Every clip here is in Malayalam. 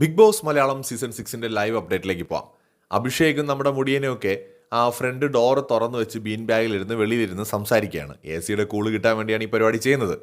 ബിഗ് ബോസ് മലയാളം സീസൺ സിക്സിന്റെ ലൈവ് അപ്ഡേറ്റിലേക്ക് പോവാം. അഭിഷേകും നമ്മുടെ മുടിയനെയൊക്കെ ആ ഫ്രണ്ട് ഡോർ തുറന്നു വെച്ച് ബീൻ ബാഗിലിരുന്ന് വെളിയിലിരുന്ന് സംസാരിക്കുകയാണ്. എ സിയുടെ കൂൾ കിട്ടാൻ വേണ്ടിയാണ് ഈ പരിപാടി ചെയ്യുന്നത്.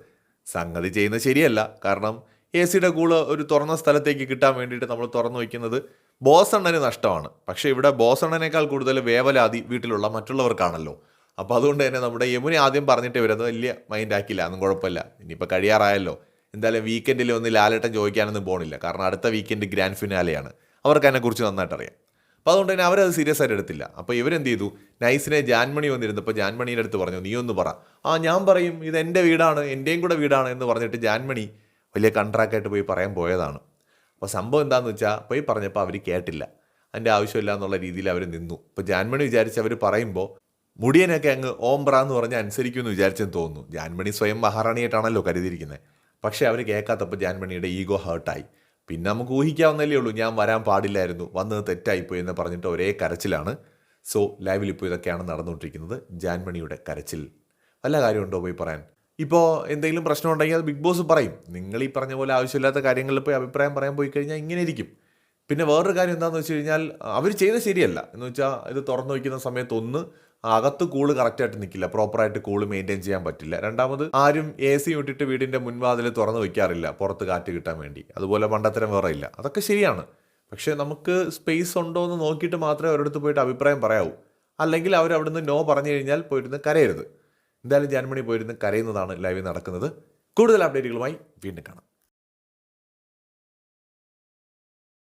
സംഗതി ചെയ്യുന്നത് ശരിയല്ല. കാരണം എ സിയുടെ കൂൾ ഒരു തുറന്ന സ്ഥലത്തേക്ക് കിട്ടാൻ വേണ്ടിയിട്ട് നമ്മൾ തുറന്നു വയ്ക്കുന്നത് ബോസണ്ണന് നഷ്ടമാണ്. പക്ഷേ ഇവിടെ ബോസണ്ണനേക്കാൾ കൂടുതൽ വേവലാതി വീട്ടിലുള്ള മറ്റുള്ളവർക്കാണല്ലോ. അപ്പോൾ അതുകൊണ്ട് തന്നെ നമ്മുടെ യമുന ആദ്യം പറഞ്ഞിട്ട് വരുന്നത് വലിയ മൈൻഡ് ആക്കില്ല അതൊന്നും കുഴപ്പമില്ല. ഇനിയിപ്പോൾ കഴിയാറായല്ലോ. എന്തായാലും വീക്കെൻഡിൽ ഒന്ന് ലാലേട്ടൻ ചോദിക്കാനൊന്നും പോണില്ല. കാരണം അടുത്ത വീക്കെൻഡ് ഗ്രാൻഡ് ഫിനാലെയാണ് അവർക്ക് അതിനെക്കുറിച്ച് നന്നായിട്ട് അറിയാം അപ്പോൾ അതുകൊണ്ട് തന്നെ അവരത് സീരിയസ് ആയിട്ട് എടുത്തില്ല. അപ്പോൾ ഇവരെന്ത് ചെയ്തു നൈസിനെ ജാൻമണി വന്നിരുന്നപ്പോൾ ജാൻമണിയുടെ അടുത്ത് പറഞ്ഞു നീ ഒന്ന് പറ. ആ ഞാൻ പറയും. ഇത് എന്റെ വീടാണ്. എന്റെയും കൂടെ വീടാണ്. എന്ന് പറഞ്ഞിട്ട് ജാൻമണി വലിയ കൺട്രാക്റ്റായിട്ട് പോയി പറയാൻ പോയതാണ്. അപ്പോൾ സംഭവം എന്താണെന്ന് വെച്ചാൽ പോയി പറഞ്ഞപ്പോൾ അവർ കേട്ടില്ല. അതിന്റെ ആവശ്യമില്ല എന്നുള്ള രീതിയിൽ അവർ നിന്നു. ഇപ്പോൾ ജാൻമണി വിചാരിച്ച് അവർ പറയുമ്പോൾ മുടിയനൊക്കെ അങ്ങ് ഓംബ്ര എന്ന് പറഞ്ഞ് അനുസരിക്കുമെന്ന് വിചാരിച്ചെന്ന് തോന്നുന്നു. ജാൻമണി സ്വയം മഹാറാണിയായിട്ടാണല്ലോ കരുതിയിരിക്കുന്നത് പക്ഷേ അവർ കേൾക്കാത്തപ്പോൾ ജാൻമണിയുടെ ഈഗോ ഹേർട്ടായി. പിന്നെ നമുക്ക് ഊഹിക്കാവുന്നല്ലേ ഉള്ളൂ ഞാൻ വരാൻ പാടില്ലായിരുന്നു വന്നത് തെറ്റായിപ്പോയി എന്ന് പറഞ്ഞിട്ട് ഒരേ കരച്ചിലാണ്. സോ ലൈവിൽ ഇപ്പോൾ ഇതൊക്കെയാണ് നടന്നുകൊണ്ടിരിക്കുന്നത് ജാൻമണിയുടെ കരച്ചിൽ. വല്ല കാര്യമുണ്ടോ പോയി പറയാൻ? ഇപ്പോൾ എന്തെങ്കിലും പ്രശ്നം ഉണ്ടെങ്കിൽ അത് ബിഗ് ബോസ് പറയും. നിങ്ങൾ ഈ പറഞ്ഞ പോലെ ആവശ്യമില്ലാത്ത കാര്യങ്ങളിൽ പോയി അഭിപ്രായം പറയാൻ പോയി കഴിഞ്ഞാൽ ഇങ്ങനെ ഇരിക്കും. പിന്നെ വേറൊരു കാര്യം എന്താണെന്ന് വെച്ച് കഴിഞ്ഞാൽ അവർ ചെയ്ത ശരിയല്ല. എന്ന് വെച്ചാൽ ഇത് തുറന്നു വയ്ക്കുന്ന സമയത്ത് ഒന്ന് അകത്ത് കൂൾ കറക്റ്റായിട്ട് നിൽക്കില്ല. പ്രോപ്പറായിട്ട് കൂൾ മെയിന്റെയിൻ ചെയ്യാൻ പറ്റില്ല. രണ്ടാമത് ആരും എ സി ഇട്ടിട്ട് വീടിന്റെ മുൻവാതിൽ തുറന്നു വയ്ക്കാറില്ല പുറത്ത് കാറ്റ് കിട്ടാൻ വേണ്ടി. അതുപോലെ പണ്ടത്തരം വേറെ ഇല്ല. അതൊക്കെ ശരിയാണ്. പക്ഷേ നമുക്ക് സ്പേസ് ഉണ്ടോ എന്ന് നോക്കിയിട്ട് മാത്രമേ അവരടുത്ത് പോയിട്ട് അഭിപ്രായം പറയാവൂ. അല്ലെങ്കിൽ അവർ നോ പറഞ്ഞു കഴിഞ്ഞാൽ പോയിരുന്ന് കരയരുത്. എന്തായാലും ജാൻമണി പോയിരുന്ന് കരയുന്നതാണ് ലൈവിൽ നടക്കുന്നത്. കൂടുതൽ അപ്ഡേറ്റുകളുമായി വീണ്ടും കാണാം.